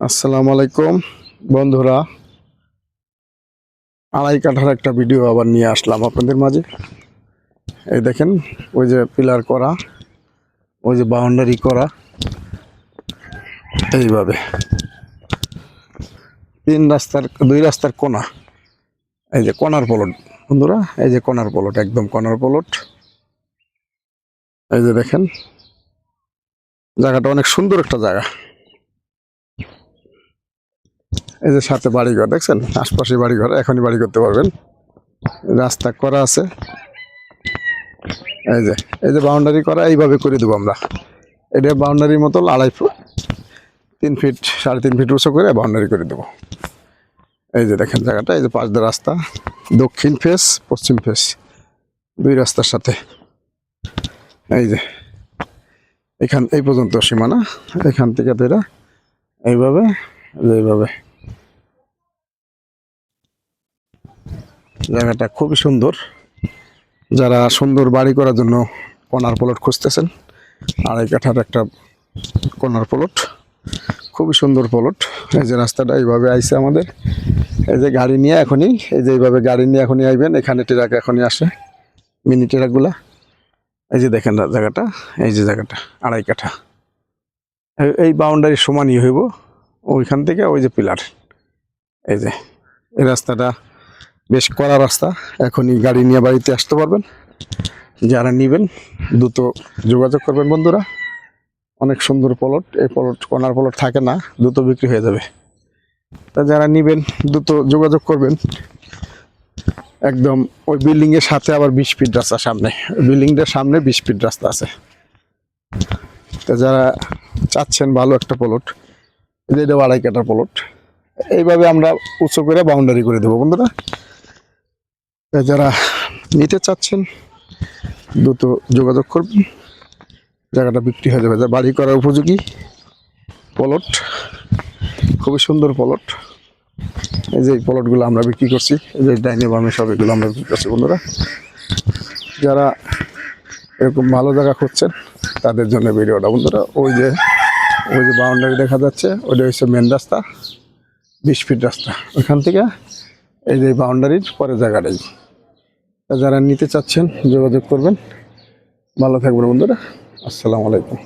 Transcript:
আসসালামু আলাইকুম। বন্ধুরা, আড়াই কাঠার একটা ভিডিও আবার নিয়ে আসলাম আপনাদের মাঝে। এই দেখেন, ওই যে পিলার করা, ওই যে বাউন্ডারি করা। এইভাবে। তিন রাস্তার, দুই রাস্তার কোনা। এই যে কোনার পলট, বন্ধুরা, এই যে কোনার পলট, একদম কোনার পলট। এই যে দেখেন, জায়গাটা অনেক সুন্দর একটা জায়গা। এই যে সাথে বাড়িঘর, দেখছেন? আশপাশে বাড়িঘর, এখনই বাড়ি করতে পারবেন। রাস্তা করা আছে। এই যে এই যে বাউন্ডারি করা, এইভাবে করে দেবো আমরা। এটা বাউন্ডারির মতো আড়াই ফুট, তিন ফিট, সাড়ে তিন ফিট উঁচু করে বাউন্ডারি করে দেবো। এই যে দেখেন জায়গাটা, এই যে পাঁচ রাস্তা। দক্ষিণ ফেস পশ্চিম ফেস দুই রাস্তার সাথে। এই যে, এখান, এই পর্যন্ত সীমানা। এখান থেকে ধরে এইভাবে এইভাবে। জায়গাটা খুবই সুন্দর। যারা সুন্দর বাড়ি করার জন্য কর্নার প্লট খুঁজতেছেন, আড়াই কাঠার একটা কর্নার প্লট, খুবই সুন্দর প্লট। এই যে রাস্তাটা এইভাবে আইছে আমাদের। এই যে গাড়ি নিয়ে এখনই, এই যে এইভাবে গাড়ি নিয়ে এখনই আইবেন, এখানে ট্রাক এখনই আসে, মিনি ট্রাকগুলা। এই যে দেখেন জায়গাটা, এই যে জায়গাটা, আড়াই কাঠা। এই বাউন্ডারি সমানই হইব, ওইখান থেকে ওই যে পিলার এই যে, এই রাস্তাটা বেশ কড়া রাস্তা। এখনই গাড়ি নিয়ে বাড়িতে আসতে পারবেন। যারা নিবেন, দ্রুত যোগাযোগ করবেন বন্ধুরা। অনেক সুন্দর পলট এই পলট কর্নার পলট থাকে না, দ্রুত বিক্রি হয়ে যাবে। তা যারা নিবেন, দ্রুত যোগাযোগ করবেন। একদম ওই বিল্ডিং এর সাথে আবার বিশ ফিট রাস্তা সামনে। বিল্ডিংটার সামনে বিশ ফিট রাস্তা আছে। তা যারা চাচ্ছেন ভালো একটা পলট এটা আড়াই কাটার পলট এইভাবে আমরা উঁচু করে বাউন্ডারি করে দেবো বন্ধুরা। যারা নিতে চাচ্ছেন, দ্রুত যোগাযোগ করবেন। জায়গাটা বিক্রি হয়ে যাবে। বাড়ি করার উপযোগী পলট খুবই সুন্দর পলট এই যে পলটগুলো আমরা বিক্রি করছি, এই যে ডাইনে বামে সব এগুলো আমরা বিক্রি করছি বন্ধুরা। যারা এরকম ভালো জায়গা খুঁজছেন, তাদের জন্য ভিডিওটা বন্ধুরা, ওই যে ওই যে বাউন্ডারি দেখা যাচ্ছে, ওইটা হচ্ছে মেন রাস্তা, বিশ ফিট রাস্তা। ওইখান থেকে এই যে বাউন্ডারির পরে জায়গাটাই যারা নিতে চাচ্ছেন, যোগাযোগ করবেন। ভালো থাকবেন বন্ধুরা। আসসালামু আলাইকুম।